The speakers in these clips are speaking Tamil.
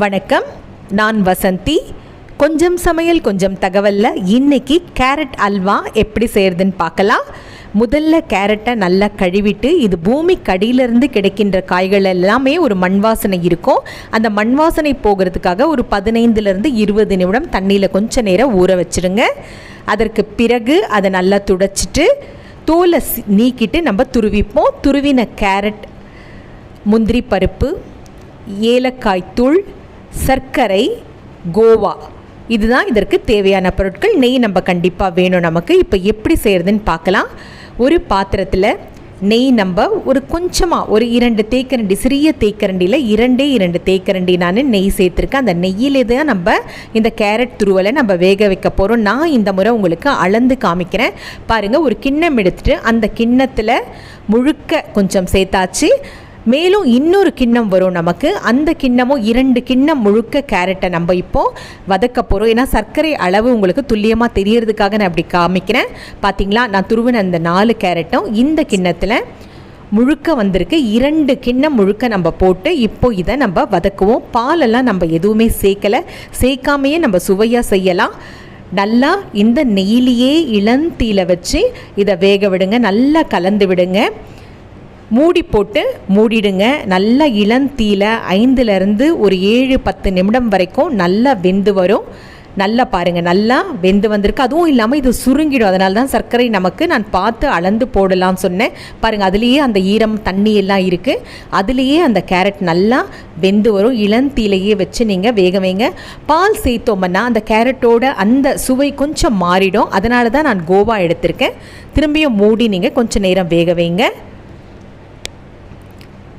வணக்கம். நான் வசந்தி. கொஞ்சம் சமையல் கொஞ்சம் தகவலில். இன்றைக்கி கேரட் அல்வா எப்படி செய்கிறதுன்னு பார்க்கலாம். முதல்ல கேரட்டை நல்லா கழுவிட்டு இது பூமி கடியிலிருந்து கிடைக்கின்ற காய்கள் எல்லாமே ஒரு மண் வாசனை இருக்கும். அந்த மண் வாசனை போகிறதுக்காக ஒரு பதினைந்துலேருந்து இருபது நிமிடம் தண்ணியில் கொஞ்சம் நேரம் ஊற வச்சிடுங்க அதற்கு பிறகு அதை நல்லா துடைச்சிட்டு தோலை நீக்கிட்டு நம்ம துருவிப்போம். துருவின கேரட் முந்திரி பருப்பு ஏலக்காய் தூள் சர்க்கரை கோவா. இதுதான் இதற்கு தேவையான பொருட்கள். நெய் நம்ம கண்டிப்பாக வேணும் நமக்கு. இப்போ எப்படி செய்கிறதுன்னு பார்க்கலாம். ஒரு பாத்திரத்தில் நெய் நம்ம ஒரு கொஞ்சமாக ஒரு இரண்டு தேக்கரண்டி சிறிய தேக்கரண்டியில் இரண்டே இரண்டு தேக்கரண்டி நான் நெய் சேர்த்துருக்கேன். அந்த நெய்யிலே தான் நம்ம இந்த கேரட் துருவலை நம்ம வேக வைக்க போகிறோம் நான் இந்த முறை உங்களுக்கு அளந்து காமிக்கிறேன். பாருங்கள் ஒரு கிண்ணம் எடுத்துட்டு அந்த கிண்ணத்தில் முழுக்க கொஞ்சம் சேர்த்தாச்சு. மேலும் இன்னொரு கிண்ணம் வரும் நமக்கு. அந்த கிண்ணமும் இரண்டு கிண்ணம் முழுக்க கேரட்டை நம்ம இப்போ வதக்க போகிறோம் ஏன்னா சர்க்கரை அளவு உங்களுக்கு துல்லியமாக தெரியறதுக்காக நான் அப்படி காமிக்கிறேன். பார்த்தீங்களா நான் துருவின அந்த நாலு கேரட்டும் இந்த கிண்ணத்தில் முழுக்க வந்திருக்கு. இரண்டு கிண்ணம் முழுக்க நம்ம போட்டு இப்போ இதை நம்ம வதக்குவோம். பாலெல்லாம் நம்ம எதுவுமே சேர்க்கலை. சேர்க்காமையே நம்ம சுவையாக செய்யலாம். நல்லா இந்த நெய்யிலேயே இளந்தீல வச்சு இதை வேக விடுங்க. நல்லா கலந்து விடுங்க. மூடி போட்டு மூடிடுங்க. நல்லா இளந்தீல ஐந்துலேருந்து ஒரு ஏழு பத்து நிமிடம் வரைக்கும் நல்லா வெந்து வரும். நல்லா பாருங்கள் நல்லா வெந்து வந்திருக்கு. அதுவும் இல்லாமல் இது சுருங்கிடும். அதனால தான் சர்க்கரை நமக்கு நான் பார்த்து அளந்து போடலாம்னு சொன்னேன். பாருங்கள் அதுலேயே அந்த ஈரம் தண்ணி எல்லாம் இருக்குது அதுலேயே அந்த கேரட் நல்லா வெந்து வரும். இளந்தீலையே வச்சு நீங்கள் வேக வைங்க. பால் சேர்த்தோம்னா அந்த கேரட்டோட அந்த சுவை கொஞ்சம் மாறிடும். அதனால தான் நான் கோவா எடுத்திருக்கேன். திரும்பியும் மூடி நீங்கள் கொஞ்சம் நேரம் வேக வைங்க.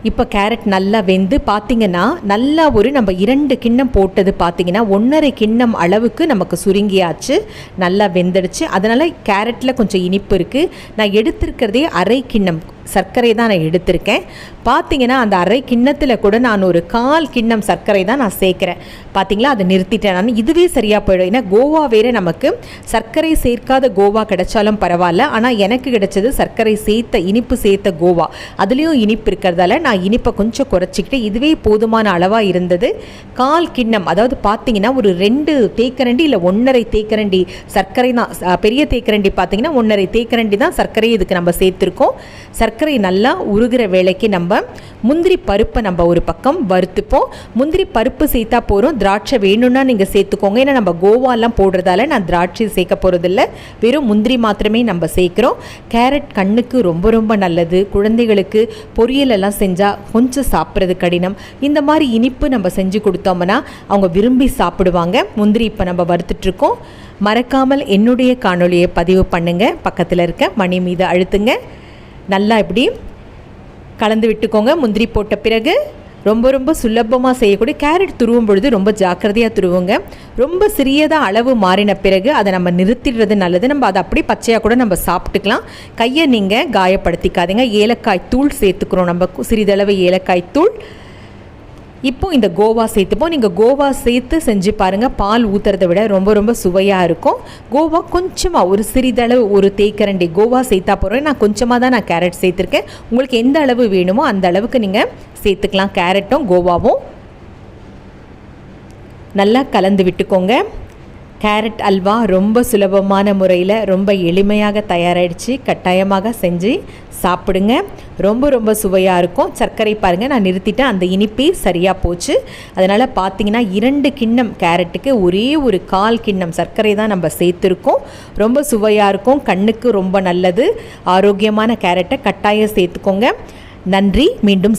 இப்போ கேரட் நல்லா வெந்து பார்த்திங்கன்னா நல்லா ஒரு நம்ம இரண்டு கிண்ணம் போட்டது பார்த்திங்கன்னா ஒன்றரை கிண்ணம் அளவுக்கு நமக்கு சுருங்கியாச்சு நல்லா வெந்துடுச்சு. அதனால் கேரட்டில் கொஞ்சம் இனிப்பு இருக்குது நான் எடுத்திருக்கிறதே அரை கிண்ணம். சர்க்கரை தான் நான் எடுத்திருக்கேன். பார்த்தீங்கன்னா அந்த அரை கிண்ணத்தில் கூட நான் ஒரு கால் கிண்ணம் சர்க்கரை தான் நான் சேர்க்குறேன். பார்த்தீங்களா அதை நிறுத்திட்டேன் நான். இதுவே சரியாக போயிடும். ஏன்னா கோவா வேறு நமக்கு சர்க்கரை சேர்க்காத கோவா கிடைச்சாலும் பரவாயில்ல. ஆனால் எனக்கு கிடைச்சது சர்க்கரை சேர்த்த இனிப்பு சேர்த்த கோவா. அதுலேயும் இனிப்பு இருக்கிறதால நான் இனிப்பை கொஞ்சம் குறைச்சிக்கிட்டு இதுவே போதுமான அளவாக இருந்தது. கால் கிண்ணம் அதாவது பார்த்தீங்கன்னா ஒரு ரெண்டு தேக்கரண்டி இல்லை ஒன்றரை தேக்கரண்டி சர்க்கரை தான். பெரிய தேக்கரண்டி பார்த்தீங்கன்னா ஒன்றரை தேக்கரண்டி தான் சர்க்கரை இதுக்கு நம்ம சேர்த்துருக்கோம். சர்க்கரை சர்க்கரை நல்லா உருகிற வேலைக்கு நம்ம முந்திரி பருப்பை நம்ம ஒரு பக்கம் வறுத்துப்போம். முந்திரி பருப்பு சேர்த்தா போகிறோம் திராட்சை வேணும்னா நீங்கள் சேர்த்துக்கோங்க. ஏன்னா நம்ம கோவாலாம் போடுறதால நான் திராட்சை சேர்க்க போகிறதில்ல வெறும் முந்திரி மாத்திரமே நம்ம சேர்க்குறோம். கேரட் கண்ணுக்கு ரொம்ப ரொம்ப நல்லது. குழந்தைகளுக்கு பொரியலெல்லாம் செஞ்சால் கொஞ்சம் சாப்பிட்றது கடினம். இந்த மாதிரி இனிப்பு நம்ம செஞ்சு கொடுத்தோம்னா அவங்க விரும்பி சாப்பிடுவாங்க. முந்திரி இப்போ நம்ம வறுத்துட்ருக்கோம். மறக்காமல் என்னுடைய காணொளியை பதிவு பண்ணுங்க. பக்கத்தில் இருக்க மணி மீது அழுத்துங்க. நல்லா இப்படி கலந்து விட்டுக்கோங்க. முந்திரி போட்ட பிறகு ரொம்ப ரொம்ப சுலபமாக செய்யக்கூடிய கேரட் துருவும் பொழுது ரொம்ப ஜாக்கிரதையாக துருவுங்க. ரொம்ப சிறியதாக அளவு மாறின பிறகு அதை நம்ம நிறுத்திடுறது நல்லது. நம்ம அதை அப்படியே பச்சையாக கூட நம்ம சாப்பிட்டுக்கலாம். கையை நீங்கள் காயப்படுத்திக்காதீங்க. ஏலக்காய் தூள் சேர்த்துக்கிறோம். நம்ம சிறிதளவு ஏலக்காய் தூள். இப்போ இந்த கோவா சேர்த்துப்போம் நீங்கள் கோவா சேர்த்து செஞ்சு பாருங்கள் பால் ஊற்றுறத விட ரொம்ப ரொம்ப சுவையாக இருக்கும். கோவா கொஞ்சமாக ஒரு சிறிதளவு ஒரு தேக்கரண்டி கோவா சேர்த்தா போகிறேன் நான் கொஞ்சமாக தான் நான் கேரட் சேர்த்துருக்கேன். உங்களுக்கு எந்த அளவு வேணுமோ அந்த அளவுக்கு நீங்கள் சேர்த்துக்கலாம். கேரட்டும் கோவாவும். நல்லா கலந்து விட்டுக்கோங்க. கேரட் அல்வா ரொம்ப சுலபமான முறையில் ரொம்ப எளிமையாக தயாராகிடுச்சு கட்டாயமாக செஞ்சு சாப்பிடுங்க. ரொம்ப ரொம்ப சுவையாக இருக்கும். சர்க்கரை பாருங்கள் நான் நிறுத்திட்டேன். அந்த இனிப்பே சரியாக போச்சு. அதனால் பார்த்தீங்கன்னா இரண்டு கிண்ணம் கேரட்டுக்கு ஒரே ஒரு கால் கிண்ணம் சர்க்கரை தான் நம்ம சேர்த்துருக்கோம். ரொம்ப சுவையாக இருக்கும். கண்ணுக்கு ரொம்ப நல்லது. ஆரோக்கியமான கேரட்டை கட்டாயம் சேர்த்துக்கோங்க. நன்றி. மீண்டும்